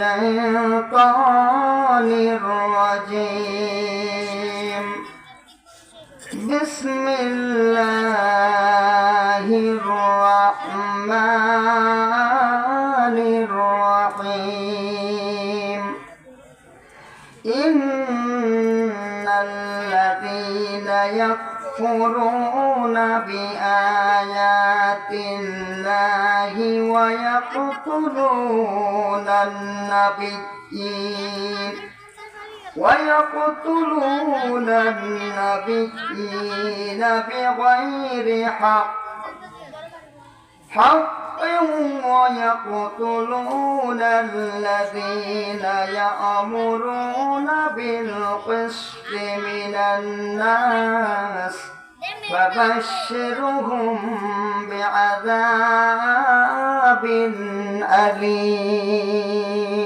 الشيطان الرجيم. بسم الله الرحمن الرحيم. إن الذين يكفرون بآيات الله ويقتلون النبيين. ويقتلون النبيين بغير حق. حق ويقتلون الذين يأمرون بالقسط من الناس. فبشرهم بعذاب أليم.